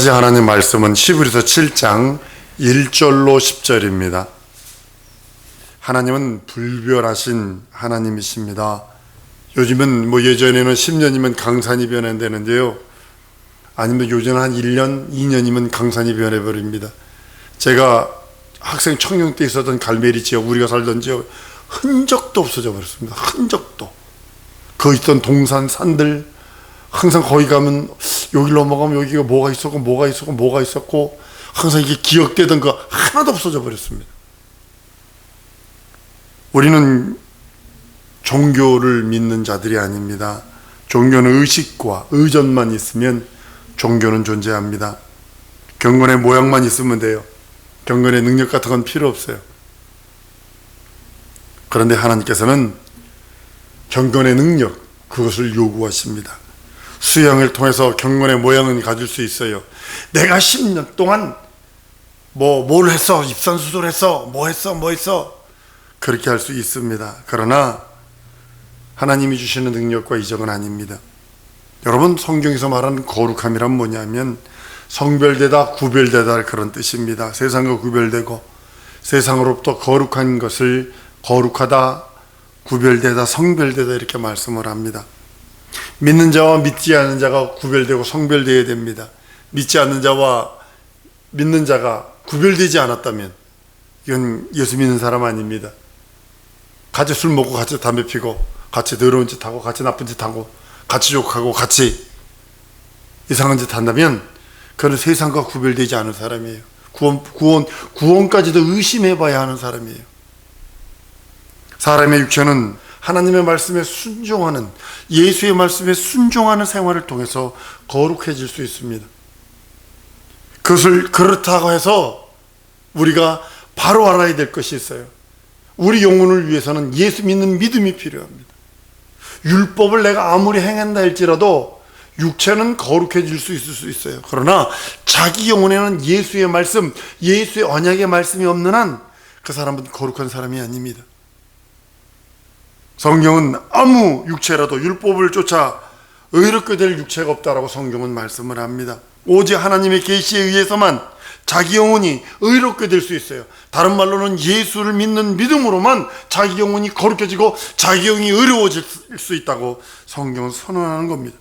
받으신 하나님 말씀은 히브리서 7장 1절로 10절입니다. 하나님은 불변하신 하나님이십니다. 요즘은 뭐 예전에는 10년이면 강산이 변한다는데요. 아니면 요즘은 한 1년, 2년이면 강산이 변해버립니다. 제가 학생 청년 때 있었던 갈메리 지역, 우리가 살던 지역, 흔적도 없어져 버렸습니다. 흔적도. 그 있던 동산, 산들, 항상 거기 가면 여기로 넘어가면 여기가 뭐가 있었고, 뭐가 있었고, 뭐가 있었고, 항상 이게 기억되던 거 하나도 없어져 버렸습니다. 우리는 종교를 믿는 자들이 아닙니다. 종교는 의식과 의전만 있으면 종교는 존재합니다. 경건의 모양만 있으면 돼요. 경건의 능력 같은 건 필요 없어요. 그런데 하나님께서는 경건의 능력, 그것을 요구하십니다. 수양을 통해서 경건의 모양은 가질 수 있어요. 내가 10년 동안 뭐, 뭘 했어? 입산 수술 했어? 뭐 했어? 뭐 했어? 그렇게 할 수 있습니다. 그러나 하나님이 주시는 능력과 이적은 아닙니다. 여러분, 성경에서 말하는 거룩함이란 뭐냐면 성별되다, 구별되다 그런 뜻입니다. 세상과 구별되고 세상으로부터 거룩한 것을 거룩하다, 구별되다, 성별되다 이렇게 말씀을 합니다. 믿는 자와 믿지 않는 자가 구별되고 성별되어야 됩니다. 믿지 않는 자와 믿는 자가 구별되지 않았다면 이건 예수 믿는 사람 아닙니다. 같이 술 먹고 같이 담배 피고 같이 더러운 짓 하고 같이 나쁜 짓 하고 같이 욕하고 같이 이상한 짓 한다면 그는 세상과 구별되지 않은 사람이에요. 구원 구원 구원까지도 의심해 봐야 하는 사람이에요. 사람의 육체는 하나님의 말씀에 순종하는 예수의 말씀에 순종하는 생활을 통해서 거룩해질 수 있습니다. 그것을 그렇다고 해서 우리가 바로 알아야 될 것이 있어요. 우리 영혼을 위해서는 예수 믿는 믿음이 필요합니다. 율법을 내가 아무리 행한다 할지라도 육체는 거룩해질 수 있을 수 있어요. 그러나 자기 영혼에는 예수의 말씀, 예수의 언약의 말씀이 없는 한 그 사람은 거룩한 사람이 아닙니다. 성경은 아무 육체라도 율법을 쫓아 의롭게 될 육체가 없다라고 성경은 말씀을 합니다. 오직 하나님의 계시에 의해서만 자기 영혼이 의롭게 될 수 있어요. 다른 말로는 예수를 믿는 믿음으로만 자기 영혼이 거룩해지고 자기 영이 의로워질 수 있다고 성경은 선언하는 겁니다.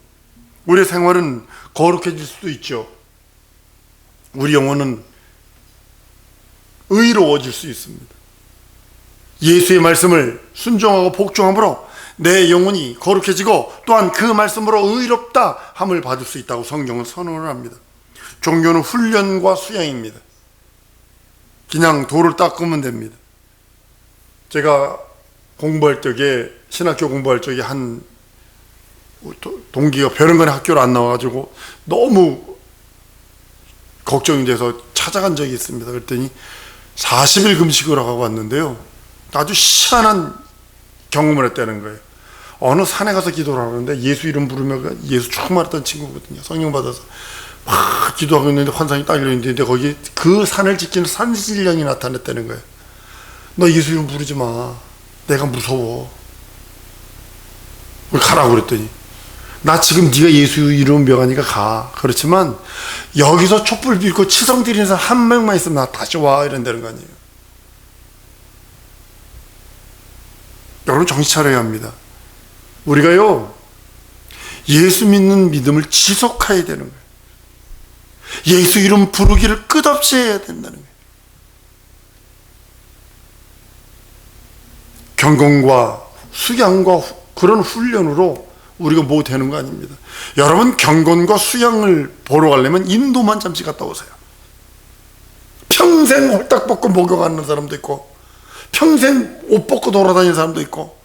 우리의 생활은 거룩해질 수도 있죠. 우리 영혼은 의로워질 수 있습니다. 예수의 말씀을 순종하고 복종함으로 내 영혼이 거룩해지고 또한 그 말씀으로 의롭다 함을 받을 수 있다고 성경은 선언을 합니다. 종교는 훈련과 수양입니다. 그냥 돌을 닦으면 됩니다. 제가 공부할 적에 신학교 공부할 적에 한 동기가 별은간에 학교를 안 나와가지고 너무 걱정이 돼서 찾아간 적이 있습니다. 그랬더니 40일 금식을 하고 왔는데요. 아주 희한한 경험을 했다는 거예요. 어느 산에 가서 기도를 하는데 예수 이름 부르며 예수 충만했던 친구거든요. 성령 받아서 막 기도하고 있는데 환상이 딱 열렸는데 거기 그 산을 지키는 산신령이 나타났다는 거예요. 너 예수 이름 부르지 마. 내가 무서워. 가라고 그랬더니 나 지금 네가 예수 이름 명하니까 가. 그렇지만 여기서 촛불 빌고 치성 드리는 사람 한 명만 있으면 나 다시 와 이런다는 거 아니에요. 여러분 정신 차려야 합니다. 우리가요 예수 믿는 믿음을 지속해야 되는 거예요. 예수 이름 부르기를 끝없이 해야 된다는 거예요. 경건과 수양과 그런 훈련으로 우리가 뭐 되는 거 아닙니다. 여러분 경건과 수양을 보러 가려면 인도만 잠시 갔다 오세요. 평생 홀딱 벗고 목욕하는 사람도 있고 평생 옷 벗고 돌아다니는 사람도 있고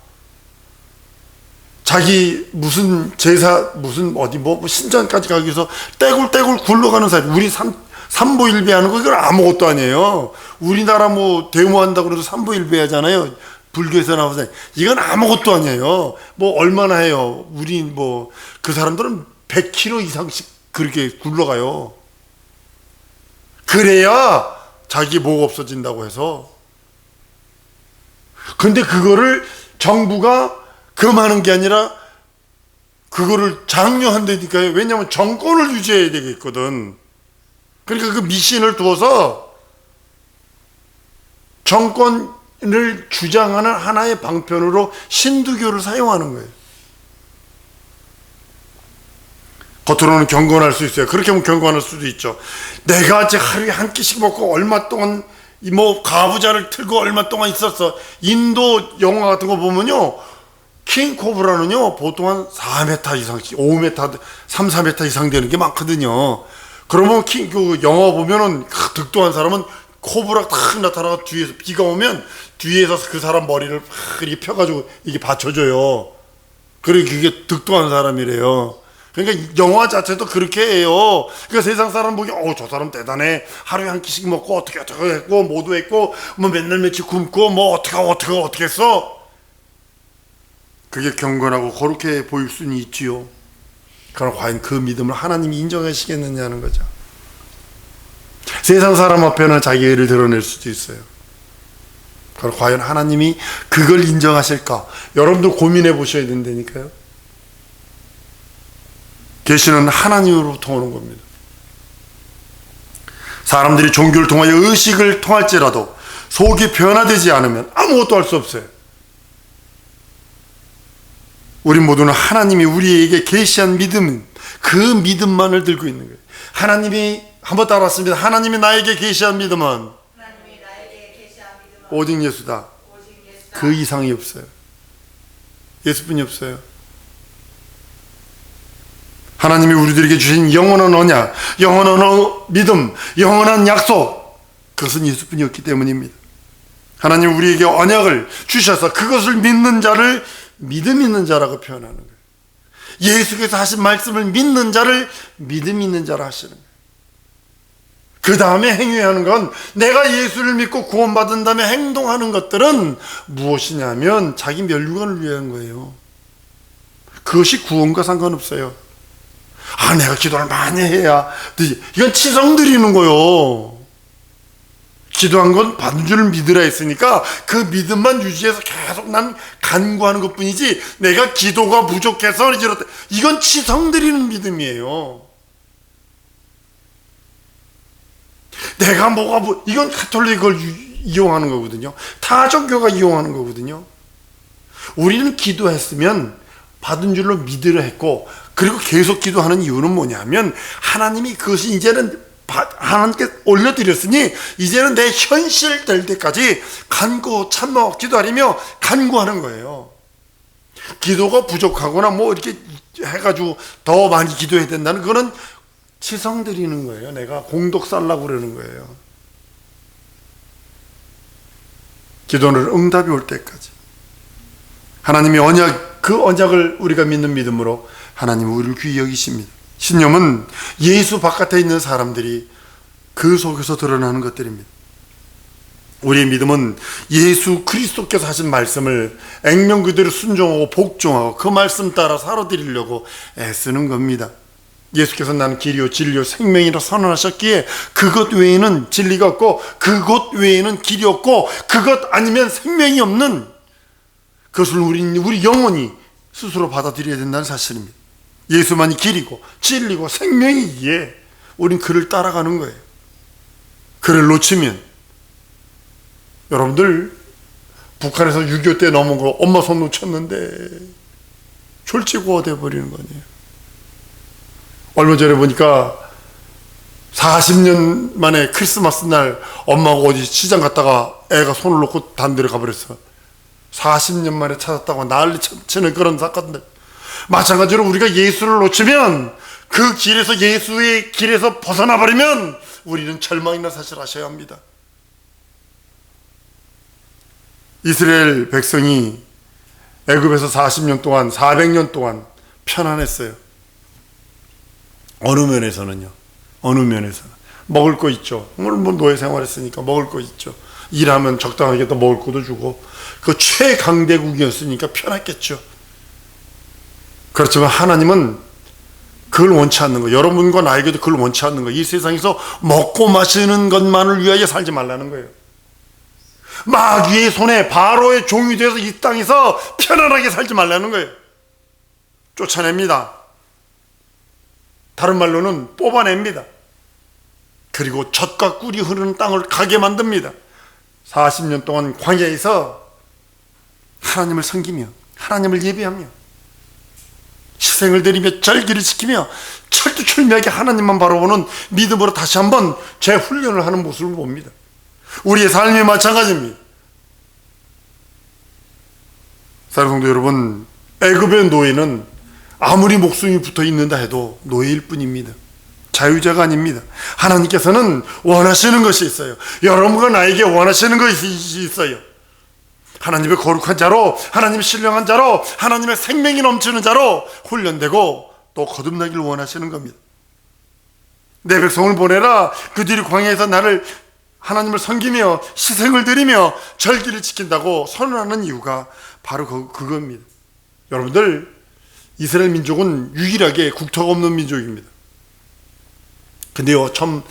자기 무슨 제사 무슨 어디 뭐 신전까지 가기 위해서 떼굴떼굴 굴러가는 사람 우리 삼 삼보일배 하는 거 이건 아무것도 아니에요. 우리나라 뭐 데모한다고 그래도 삼보일배 하잖아요. 불교에서 나와서 이건 아무것도 아니에요. 뭐 얼마나 해요. 우리 뭐 그 사람들은 100km 이상씩 그렇게 굴러가요. 그래야 자기 목 없어진다고 해서. 근데 그거를 정부가 금하는 게 아니라 그거를 장려한다니까요. 왜냐하면 정권을 유지해야 되겠거든. 그러니까 그 미신을 두어서 정권을 주장하는 하나의 방편으로 신두교를 사용하는 거예요. 겉으로는 경건할 수 있어요. 그렇게 하면 경건할 수도 있죠. 내가 이제 하루에 한 끼씩 먹고 얼마 동안 이 뭐 가부좌를 틀고 얼마 동안 있었어. 인도 영화 같은 거 보면요. 킹 코브라는요, 보통 한 4m 이상씩, 5m, 3, 4m 이상 되는 게 많거든요. 그러면 킹, 그 영화 보면은 크, 득도한 사람은 코브라 탁 나타나가 뒤에서 비가 오면 뒤에서 그 사람 머리를 팍 이렇게 펴가지고 이게 받쳐줘요. 그래, 그게 득도한 사람이래요. 그러니까 영화 자체도 그렇게 해요. 그러니까 세상 사람 보기, 어, 저 사람 대단해. 하루에 한 끼씩 먹고 어떻게 어떻게 했고, 모두 했고, 뭐 맨날 며칠 굶고, 뭐 어떻게 어떻게 어떻게 했어. 그게 경건하고 거룩해 보일 수는 있지요. 그럼 과연 그 믿음을 하나님이 인정하시겠느냐는 거죠. 세상 사람 앞에는 자기 의를 드러낼 수도 있어요. 그럼 과연 하나님이 그걸 인정하실까? 여러분도 고민해 보셔야 된다니까요. 계시는 하나님으로부터 오는 겁니다. 사람들이 종교를 통하여 의식을 통할지라도 속이 변화되지 않으면 아무것도 할 수 없어요. 우리 모두는 하나님이 우리에게 계시한 믿음, 그 믿음만을 들고 있는 거예요. 하나님이 한번 따라왔습니다. 하나님이 나에게 계시한 믿음은 믿음은 오직 예수다. 오직 예수다. 그 이상이 없어요. 예수뿐이 없어요. 하나님이 우리들에게 주신 영원한 언약, 영원한 어- 믿음, 영원한 약속, 그것은 예수뿐이었기 때문입니다. 하나님 우리에게 언약을 주셔서 그것을 믿는 자를 믿음 있는 자라고 표현하는 거예요. 예수께서 하신 말씀을 믿는 자를 믿음 있는 자라 하시는. 그 다음에 행위하는 건 내가 예수를 믿고 구원받은 다음에 행동하는 것들은 무엇이냐면 자기 멸류관을 위한 거예요. 그것이 구원과 상관없어요. 아, 내가 기도를 많이 해야. 되지. 이건 치성 드리는 거요. 기도한 건 받은 줄을 믿으라 했으니까 그 믿음만 유지해서 계속 난 간구하는 것 뿐이지 내가 기도가 부족해서 이렇다. 이건 치성 드리는 믿음이에요. 내가 뭐가 뭐 이건 카톨릭을 유- 이용하는 거거든요. 타 종교가 이용하는 거거든요. 우리는 기도했으면 받은 줄로 믿으려 했고 그리고 계속 기도하는 이유는 뭐냐면 하나님이 그것이 이제는 바- 하나님께 올려드렸으니 이제는 내 현실 될 때까지 간구 참모 기도하려며 간구하는 거예요. 기도가 부족하거나 뭐 이렇게 해가지고 더 많이 기도해야 된다는 그거는 치성 드리는 거예요. 내가 공덕 살라고 그러는 거예요. 기도는 응답이 올 때까지. 하나님이 언약, 그 언약을 우리가 믿는 믿음으로 하나님은 우리를 귀히 여기십니다. 신념은 예수 바깥에 있는 사람들이 그 속에서 드러나는 것들입니다. 우리의 믿음은 예수 그리스도께서 하신 말씀을 액면 그대로 순종하고 복종하고 그 말씀 따라 살아드리려고 애쓰는 겁니다. 예수께서 나는 길이요 진리요 생명이라 선언하셨기에 그것 외에는 진리가 없고 그것 외에는 길이 없고 그것 아니면 생명이 없는 그것을 우리 우리 영혼이 스스로 받아들여야 된다는 사실입니다. 예수만이 길이고 진리고 생명이기에 우린 그를 따라가는 거예요. 그를 놓치면 여러분들 북한에서 6.25 때 넘은 거 엄마 손 놓쳤는데 졸지고가 돼버리는 거 아니에요. 얼마 전에 보니까 40년 만에 크리스마스 날 엄마하고 어디 시장 갔다가 애가 손을 놓고 단데를 가버렸어. 40년 만에 찾았다고 난리 치는 그런 사건들. 마찬가지로 우리가 예수를 놓치면 그 길에서 예수의 길에서 벗어나 버리면 우리는 절망이나 사실 아셔야 합니다. 이스라엘 백성이 애굽에서 40년 동안 400년 동안 편안했어요. 어느 면에서는요. 어느 면에서 먹을 거 있죠. 물론 뭐 노예 생활했으니까 먹을 거 있죠. 일하면 적당하게 또 먹을 것도 주고 그 최강대국이었으니까 편했겠죠. 그렇지만 하나님은 그걸 원치 않는 거. 여러분과 나에게도 그걸 원치 않는 거. 이 세상에서 먹고 마시는 것만을 위하여 살지 말라는 거예요. 마귀의 손에 바로의 종이 돼서 이 땅에서 편안하게 살지 말라는 거예요. 쫓아냅니다. 다른 말로는 뽑아냅니다. 그리고 젖과 꿀이 흐르는 땅을 가게 만듭니다. 40년 동안 광야에서 하나님을 섬기며 하나님을 예배하며 희생을 드리며 절기를 지키며 철두철미하게 하나님만 바라보는 믿음으로 다시 한번 재훈련을 하는 모습을 봅니다. 우리의 삶이 마찬가지입니다. 사랑하는 성도 여러분, 애굽의 노예는 아무리 목숨이 붙어 있는다 해도 노예일 뿐입니다. 자유자가 아닙니다. 하나님께서는 원하시는 것이 있어요. 여러분과 나에게 원하시는 것이 있어요. 하나님의 거룩한 자로, 하나님의 신령한 자로, 하나님의 생명이 넘치는 자로 훈련되고 또 거듭나기를 원하시는 겁니다. 내 백성을 보내라. 그들이 광야에서 나를 하나님을 섬기며 희생을 드리며 절기를 지킨다고 선언하는 이유가 바로 그, 그겁니다. 여러분들, 이스라엘 민족은 유일하게 국토가 없는 민족입니다. 근데요, 참,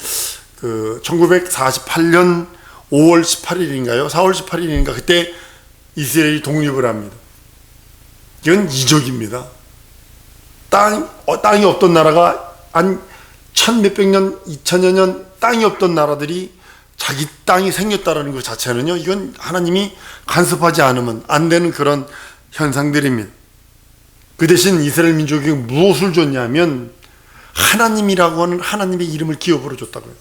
그, 1948년 5월 18일인가요? 4월 18일인가? 그때 이스라엘이 독립을 합니다. 이건 이적입니다. 땅, 어, 땅이 없던 나라가 한 천 몇백 년, 이천여 년 땅이 없던 나라들이 자기 땅이 생겼다라는 것 자체는요, 이건 하나님이 간섭하지 않으면 안 되는 그런 현상들입니다. 그 대신 이스라엘 민족이 무엇을 줬냐면 하나님이라고 하는 하나님의 이름을 기업으로 줬다고요.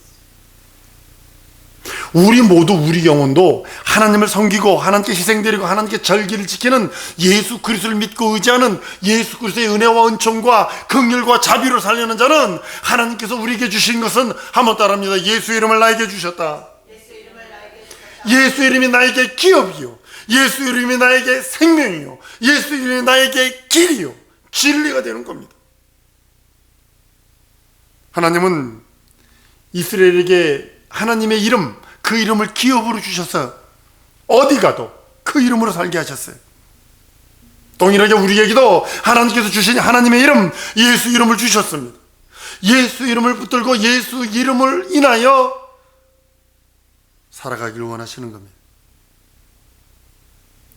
우리 모두 우리 영혼도 하나님을 섬기고 하나님께 희생드리고 하나님께 절기를 지키는 예수 그리스도를 믿고 의지하는 예수 그리스도의 은혜와 은총과 긍휼과 자비로 살려는 자는 하나님께서 우리에게 주신 것은 한번 따라합니다. 예수 이름을 나에게 주셨다. 예수 이름이 나에게 기업이요. 예수 이름이 나에게 생명이요. 예수 이름이 나에게 길이요. 진리가 되는 겁니다. 하나님은 이스라엘에게 하나님의 이름, 그 이름을 기업으로 주셔서 어디 가도 그 이름으로 살게 하셨어요. 동일하게 우리에게도 하나님께서 주신 하나님의 이름, 예수 이름을 주셨습니다. 예수 이름을 붙들고 예수 이름을 인하여 살아가기를 원하시는 겁니다.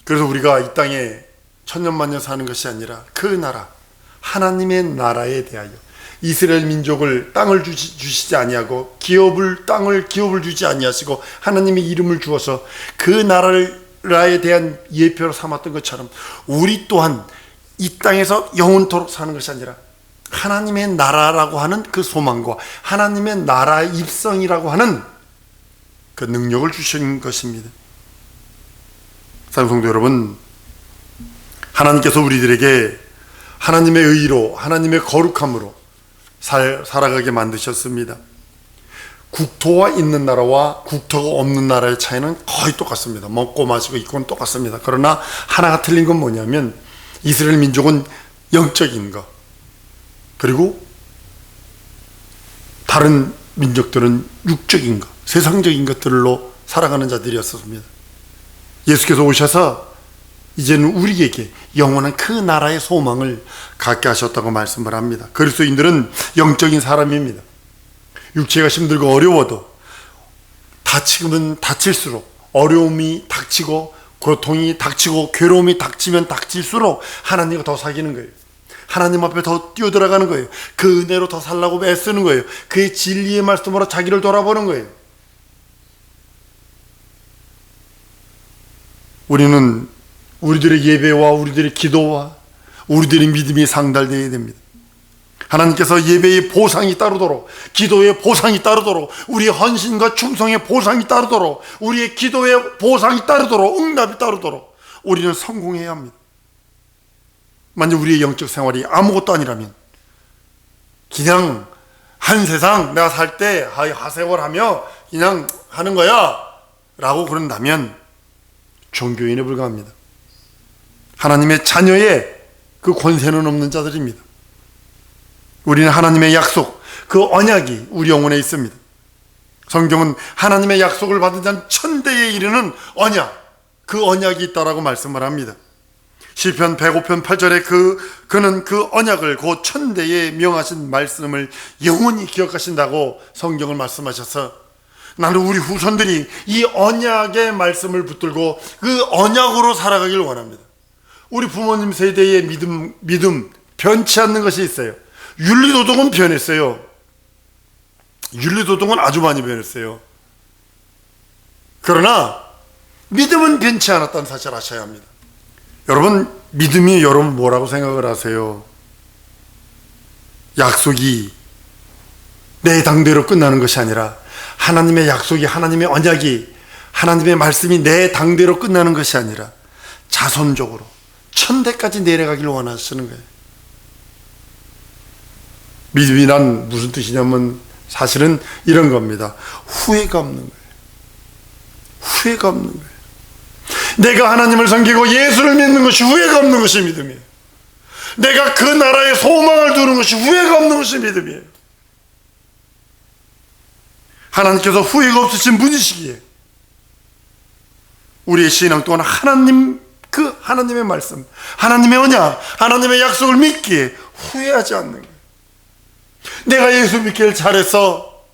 그래서 우리가 이 땅에 천년만년 사는 것이 아니라 그 나라, 하나님의 나라에 대하여 이스라엘 민족을 땅을 주시, 주시 지 아니하고 기업을 땅을 기업을 주지 아니하시고 하나님의 이름을 주어서 그 나라에 대한 예표로 삼았던 것처럼 우리 또한 이 땅에서 영원토록 사는 것이 아니라 하나님의 나라라고 하는 그 소망과 하나님의 나라 입성이라고 하는 그 능력을 주신 것입니다. 사랑성도 여러분, 하나님께서 우리들에게 하나님의 의로, 하나님의 거룩함으로 살, 살아가게 만드셨습니다. 국토와 있는 나라와 국토가 없는 나라의 차이는 거의 똑같습니다. 먹고 마시고 입고는 똑같습니다. 그러나 하나가 틀린 건 뭐냐면 이스라엘 민족은 영적인 것, 그리고 다른 민족들은 육적인 것, 세상적인 것들로 살아가는 자들이었습니다. 예수께서 오셔서 이제는 우리에게 영원한 그 나라의 소망을 갖게 하셨다고 말씀을 합니다. 그리스도인들은 영적인 사람입니다. 육체가 힘들고 어려워도 다치면 다칠수록 어려움이 닥치고 고통이 닥치고 괴로움이 닥치면 닥칠수록 하나님과 더 사귀는 거예요. 하나님 앞에 더 뛰어들어가는 거예요. 그 은혜로 더 살라고 애쓰는 거예요. 그의 진리의 말씀으로 자기를 돌아보는 거예요. 우리는 우리들의 예배와 우리들의 기도와 우리들의 믿음이 상달되어야 됩니다. 하나님께서 예배의 보상이 따르도록, 기도의 보상이 따르도록, 우리의 헌신과 충성의 보상이 따르도록, 우리의 기도의 보상이 따르도록, 응답이 따르도록 우리는 성공해야 합니다. 만약 우리의 영적 생활이 아무것도 아니라면 그냥 한 세상 내가 살 때 하세월 하며 그냥 하는 거야 라고 그런다면 종교인에 불과합니다. 하나님의 자녀의 그 권세는 없는 자들입니다. 우리는 하나님의 약속, 그 언약이 우리 영혼에 있습니다. 성경은 하나님의 약속을 받은 자는 천대에 이르는 언약, 그 언약이 있다라고 말씀을 합니다. 시편 105편 8절에 그 그는 그 언약을 그 천대에 명하신 말씀을 영원히 기억하신다고 성경을 말씀하셔서 나는 우리 후손들이 이 언약의 말씀을 붙들고 그 언약으로 살아가길 원합니다. 우리 부모님 세대의 믿음 믿음 변치 않는 것이 있어요. 윤리도덕은 변했어요. 윤리도덕은 아주 많이 변했어요. 그러나 믿음은 변치 않았다는 사실 아셔야 합니다. 여러분 믿음이 여러분 뭐라고 생각을 하세요? 약속이 내 당대로 끝나는 것이 아니라 하나님의 약속이 하나님의 언약이 하나님의 말씀이 내 당대로 끝나는 것이 아니라 자손적으로 천대까지 내려가기를 원하시는 거예요. 믿음이란 무슨 뜻이냐면 사실은 이런 겁니다. 후회가 없는 거예요. 후회가 없는 거예요. 내가 하나님을 섬기고 예수를 믿는 것이 후회가 없는 것이 믿음이에요. 내가 그 나라에 소망을 두는 것이 후회가 없는 것이 믿음이에요. 하나님께서 후회가 없으신 분이시기에 우리의 신앙 동안 하나님 그 하나님의 말씀, 하나님의 언약, 하나님의 약속을 믿기에 후회하지 않는 거예요. 내가 예수 믿기를 잘해서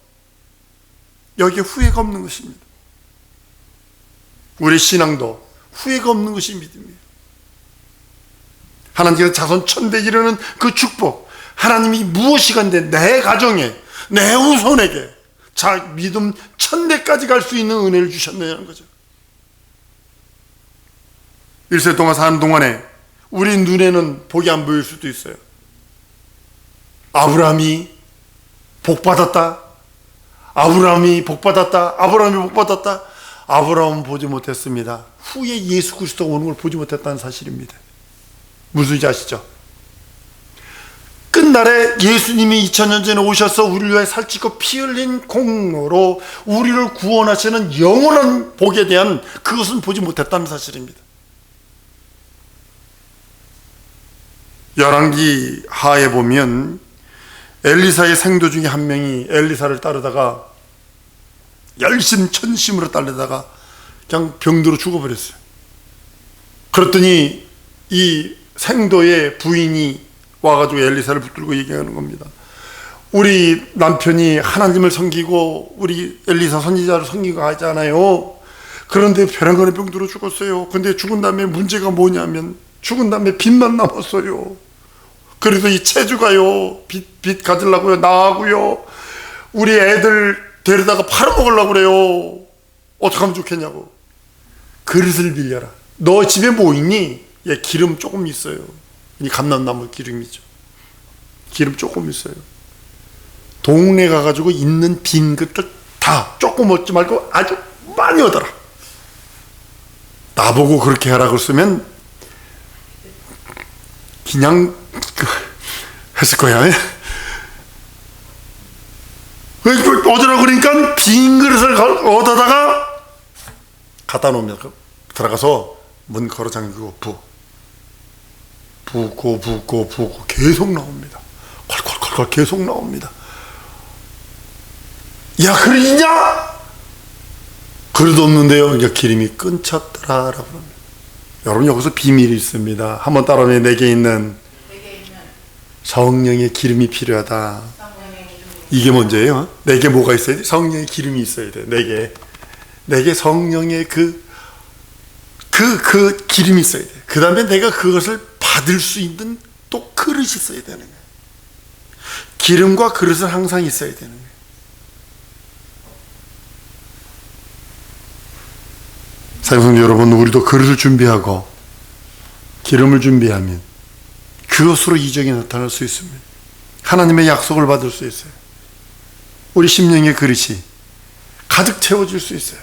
여기에 후회가 없는 것입니다. 우리 신앙도 후회가 없는 것이 믿음이에요. 하나님께서 자손 천대 이르는 그 축복, 하나님이 무엇이 간데 내 가정에, 내 후손에게 자 믿음 천대까지 갈 수 있는 은혜를 주셨느냐는 거죠. 일세 동안 사는 동안에 우리 눈에는 복이 안 보일 수도 있어요. 아브라함이 복 받았다. 아브라함이 복 받았다. 아브라함이 복 받았다. 아브라함은 보지 못했습니다. 후에 예수 그리스도가 오는 걸 보지 못했다는 사실입니다. 무슨 지 아시죠? 끝날에 예수님이 2000년 전에 오셔서 우리를 위해 살찌고 피 흘린 공로로 우리를 구원하시는 영원한 복에 대한 그것은 보지 못했다는 사실입니다. 열왕기 하에 보면 엘리사의 생도 중에 한 명이 엘리사를 따르다가 열심 천심으로 따르다가 그냥 병들어 죽어버렸어요. 그랬더니 이 생도의 부인이 와가지고 엘리사를 붙들고 얘기하는 겁니다. 우리 남편이 하나님을 섬기고 우리 엘리사 선지자를 섬기고 하잖아요. 그런데 벼랑간에 병들어 죽었어요. 근데 죽은 다음에 문제가 뭐냐면 죽은 다음에 빚만 남았어요. 그래서 이 체주가요 빚, 빚 가지려고요 나하고요 우리 애들 데려다가 팔아먹으려고 그래요. 어떻게 하면 좋겠냐고. 그릇을 빌려라. 너 집에 뭐 있니? 예, 기름 조금 있어요. 이 감람나무 기름이죠. 기름 조금 있어요. 동네 가가지고 있는 빈 것들 다 조금 얻지 말고 아주 많이 얻어라. 나보고 그렇게 하라고 쓰면 그냥 그, 했을 거야. 왜 얻으라 그러니까 빈 그릇을 얻어다가 갖다 놓으면 들어가서 문 걸어 잠그고 부 붓고 붓고 붓고 계속 나옵니다. 콜콜콜콜 계속 나옵니다. 야 그러냐? 그래도 없는데요. 이제 기름이 끊쳤더라라고 합니다. 여러분 여기서 비밀이 있습니다. 한번 따라해 내게 있는 내게 있는 성령의 기름이 필요하다. 이게 먼저예요. 내게 뭐가 있어야 돼? 성령의 기름이 있어야 돼. 내게 내게 성령의 그 그, 그 기름이 있어야 돼. 그 다음에 내가 그것을 받을 수 있는 또 그릇이 있어야 되는 거예요. 기름과 그릇은 항상 있어야 되는 거예 요. 사용성 여러분, 우리도 그릇을 준비하고 기름을 준비하면 그것으로 이적이 나타날 수 있습니다. 하나님의 약속을 받을 수 있어요. 우리 심령의 그릇이 가득 채워질 수 있어요.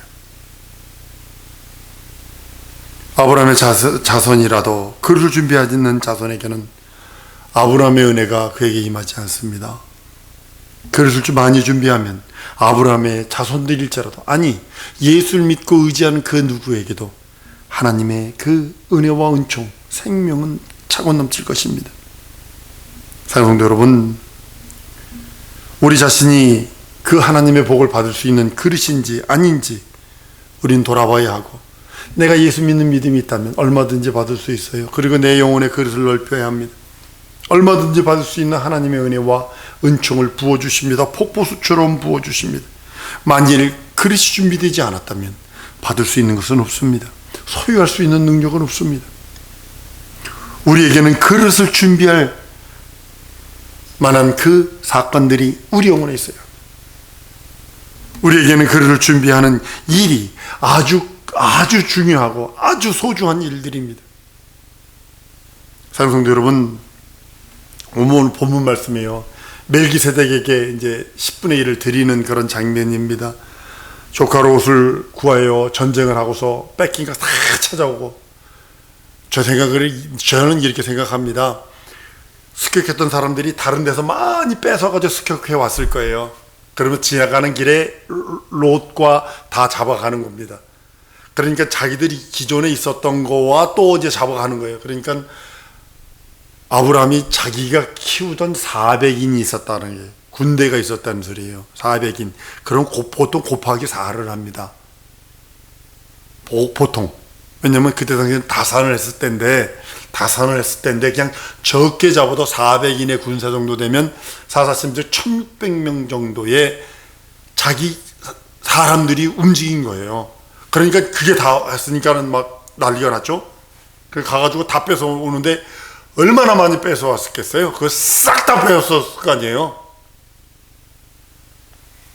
아브라함의 자서, 자손이라도 그를 준비하지 않는 자손에게는 아브라함의 은혜가 그에게 임하지 않습니다. 그릇을 좀 많이 준비하면 아브라함의 자손들일지라도 아니 예수를 믿고 의지하는 그 누구에게도 하나님의 그 은혜와 은총 생명은 차고 넘칠 것입니다. 사랑성도 여러분 우리 자신이 그 하나님의 복을 받을 수 있는 그릇인지 아닌지 우린 돌아봐야 하고 내가 예수 믿는 믿음이 있다면 얼마든지 받을 수 있어요. 그리고 내 영혼의 그릇을 넓혀야 합니다. 얼마든지 받을 수 있는 하나님의 은혜와 은총을 부어주십니다. 폭포수처럼 부어주십니다. 만일 그릇이 준비되지 않았다면 받을 수 있는 것은 없습니다. 소유할 수 있는 능력은 없습니다. 우리에게는 그릇을 준비할 만한 그 사건들이 우리 영혼에 있어요. 우리에게는 그를 준비하는 일이 아주 아주 중요하고 아주 소중한 일들입니다. 사랑성도 여러분, 오늘 본문 말씀이에요. 멜기세덱에게 이제 10분의 1을 드리는 그런 장면입니다. 조카로 옷을 구하여 전쟁을 하고서 뺏긴 거 다 찾아오고 저 생각을 저는 이렇게 생각합니다. 습격했던 사람들이 다른 데서 많이 뺏어가지고 습격해 왔을 거예요. 그러면 지나가는 길에 롯과 다 잡아가는 겁니다. 그러니까 자기들이 기존에 있었던 거와 또 이제 잡아가는 거예요. 그러니까 아브라함이 자기가 키우던 400인이 있었다는 게 군대가 있었다는 소리예요. 400인. 그럼 고- 보통 곱하기 4를 합니다. 보, 보통. 왜냐면 그때 당시에는 다산을 했을 때인데 다산을 했을 때인데 그냥 적게 잡아도 400인의 군사 정도 되면 사사심들 1600명 정도의 자기 사람들이 움직인 거예요. 그러니까 그게 다 했으니까는 막 난리가 났죠. 그 가가지고 다 뺏어 오는데 얼마나 많이 뺏어 왔었겠어요? 그거 싹 다 뺏었을 거 아니에요?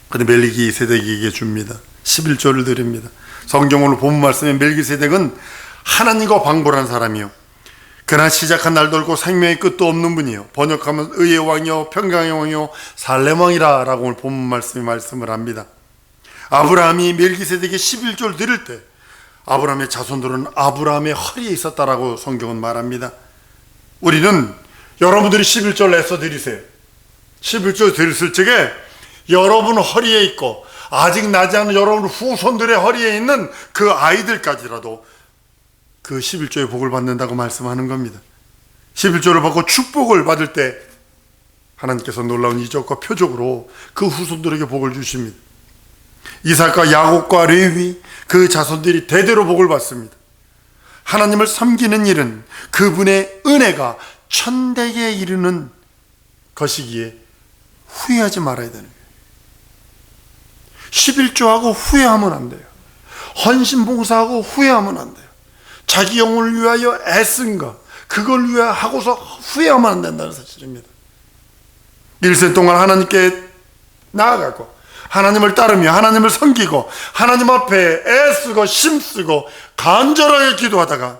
근데 멜기 세덱에게 줍니다. 11조를 드립니다. 성경으로 본 말씀에 멜기 세덱은 하나님과 방불한 사람이요. 그날 시작한 날 돌고 생명의 끝도 없는 분이요. 번역하면 의의 왕이요, 평강의 왕이요, 살렘 왕이라 라고 오늘 본 말씀이 말씀을 합니다. 아브라함이 멜기세덱에게 11조를 드릴 때 아브라함의 자손들은 아브라함의 허리에 있었다라고 성경은 말합니다. 우리는 여러분들이 11조를 내서 드리세요. 11조 드렸을 적에 여러분 허리에 있고 아직 나지 않은 여러분 후손들의 허리에 있는 그 아이들까지라도 그 11조의 복을 받는다고 말씀하는 겁니다. 11조를 받고 축복을 받을 때 하나님께서 놀라운 이적과 표적으로 그 후손들에게 복을 주십니다. 이삭과 야곱과 레위 그 자손들이 대대로 복을 받습니다. 하나님을 섬기는 일은 그분의 은혜가 천대에 이르는 것이기에 후회하지 말아야 되는 거예요. 11조하고 후회하면 안 돼요. 헌신 봉사하고 후회하면 안 돼요. 자기 영혼을 위하여 애쓴 거, 그걸 위하여 하고서 후회하면 안 된다는 사실입니다. 일생 동안 하나님께 나아가고, 하나님을 따르며 하나님을 섬기고, 하나님 앞에 애쓰고, 심쓰고, 간절하게 기도하다가,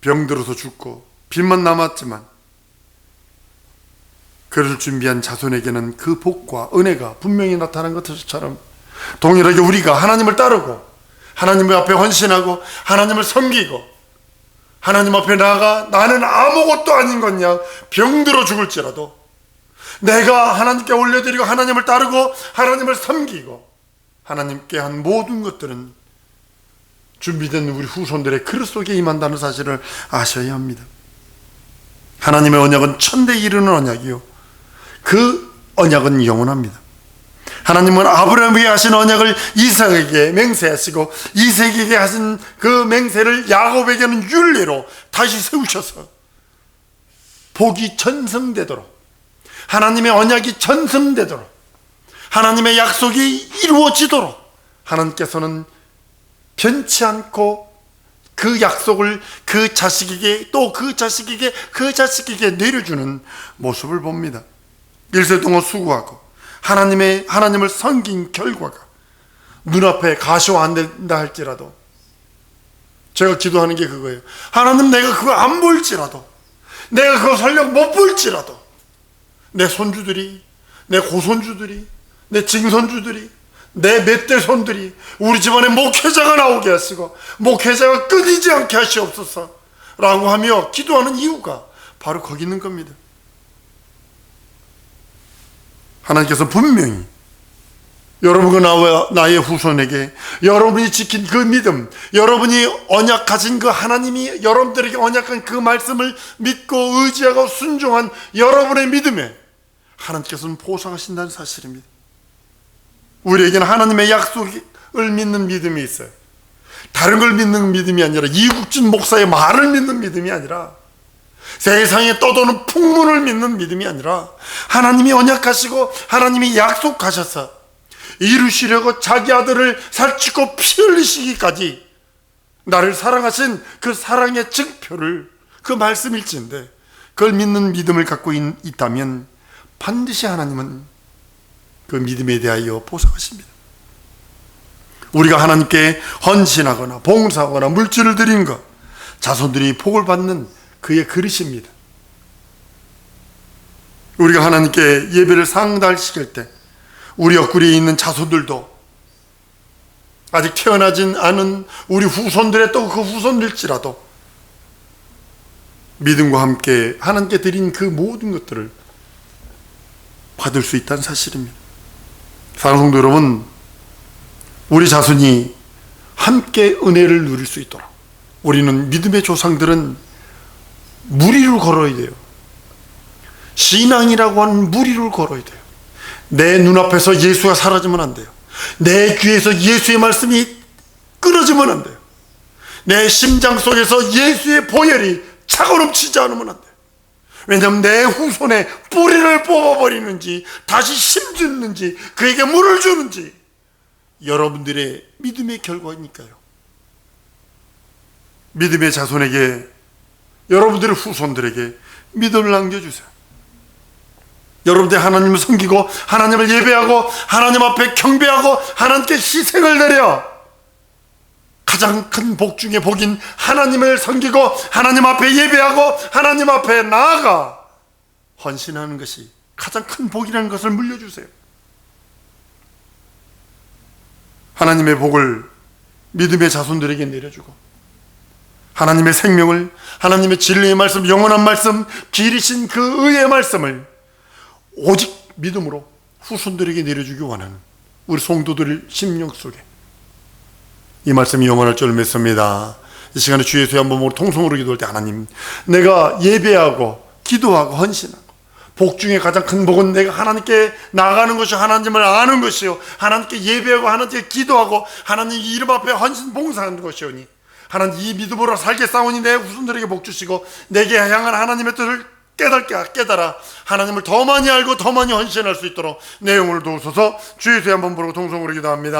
병들어서 죽고, 빚만 남았지만, 그를 준비한 자손에게는 그 복과 은혜가 분명히 나타난 것처럼 동일하게 우리가 하나님을 따르고 하나님 앞에 헌신하고 하나님을 섬기고 하나님 앞에 나아가 나는 아무것도 아닌 것냐 병들어 죽을지라도 내가 하나님께 올려드리고 하나님을 따르고 하나님을 섬기고 하나님께 한 모든 것들은 준비된 우리 후손들의 그릇 속에 임한다는 사실을 아셔야 합니다. 하나님의 언약은 천대 이르는 언약이요. 그 언약은 영원합니다. 하나님은 아브라함에게 하신 언약을 이삭에게 맹세하시고 이삭에게 하신 그 맹세를 야곱에게는 윤례로 다시 세우셔서 복이 전승되도록 하나님의 언약이 전승되도록 하나님의 약속이 이루어지도록 하나님께서는 변치 않고 그 약속을 그 자식에게 또 그 자식에게 그 자식에게 내려주는 모습을 봅니다. 일세 동안 수고하고 하나님의 하나님을 섬긴 결과가 눈앞에 가시화 안 된다 할지라도 제가 기도하는 게 그거예요. 하나님 내가 그거 안 볼지라도 내가 그거 설령 못 볼지라도 내 손주들이 내 고손주들이 내 증손주들이 내 멧돼 손들이 우리 집안에 목회자가 나오게 하시고 목회자가 끊이지 않게 하시옵소서 라고 하며 기도하는 이유가 바로 거기 있는 겁니다. 하나님께서 분명히 여러분과 나와 나의 후손에게 여러분이 지킨 그 믿음, 여러분이 언약하신 그 하나님이 여러분들에게 언약한 그 말씀을 믿고 의지하고 순종한 여러분의 믿음에 하나님께서는 보상하신다는 사실입니다. 우리에게는 하나님의 약속을 믿는 믿음이 있어요. 다른 걸 믿는 믿음이 아니라 이국진 목사의 말을 믿는 믿음이 아니라 세상에 떠도는 풍문을 믿는 믿음이 아니라 하나님이 언약하시고 하나님이 약속하셔서 이루시려고 자기 아들을 살찌고 피 흘리시기까지 나를 사랑하신 그 사랑의 증표를 그 말씀일지인데 그걸 믿는 믿음을 갖고 있, 있다면 반드시 하나님은 그 믿음에 대하여 보상하십니다. 우리가 하나님께 헌신하거나 봉사하거나 물질을 드린 것, 자손들이 복을 받는 그의 그릇입니다. 우리가 하나님께 예배를 상달시킬 때 우리 옆구리에 있는 자손들도 아직 태어나진 않은 우리 후손들의 또 그 후손들일지라도 믿음과 함께 하나님께 드린 그 모든 것들을 받을 수 있다는 사실입니다. 사랑하는 성도 여러분, 우리 자손이 함께 은혜를 누릴 수 있도록 우리는 믿음의 조상들은 무리를 걸어야 돼요. 신앙이라고 하는 무리를 걸어야 돼요. 내 눈앞에서 예수가 사라지면 안 돼요. 내 귀에서 예수의 말씀이 끊어지면 안 돼요. 내 심장 속에서 예수의 보혈이 차고 넘치지 않으면 안 돼요. 왜냐하면 내 후손에 뿌리를 뽑아버리는지 다시 심짓는지 그에게 물을 주는지 여러분들의 믿음의 결과니까요. 믿음의 자손에게 여러분들의 후손들에게 믿음을 남겨주세요. 여러분들 하나님을 섬기고 하나님을 예배하고 하나님 앞에 경배하고 하나님께 희생을 드려 가장 큰 복 중의 복인 하나님을 섬기고 하나님 앞에 예배하고 하나님 앞에 나아가 헌신하는 것이 가장 큰 복이라는 것을 물려주세요. 하나님의 복을 믿음의 자손들에게 내려주고 하나님의 생명을 하나님의 진리의 말씀 영원한 말씀 길이신 그 의의 말씀을 오직 믿음으로 후손들에게 내려주기 원하는 우리 성도들 심령 속에 이 말씀이 영원할 줄 믿습니다. 이 시간에 주 예수의 한번 우리 통성으로 기도할 때 하나님 내가 예배하고 기도하고 헌신하고 복 중에 가장 큰 복은 내가 하나님께 나가는 것이 하나님을 아는 것이요 하나님께 예배하고 하나님께 기도하고 하나님 이름 앞에 헌신 봉사하는 것이오니 하나님 이 믿음으로 살게 싸우니 내 후손들에게 복 주시고 내게 향한 하나님의 뜻을 깨닫게 깨달아 하나님을 더 많이 알고 더 많이 헌신할 수 있도록 내 영혼을 도우소서 주 예수의 한번 부르고 통성으로 기도합니다.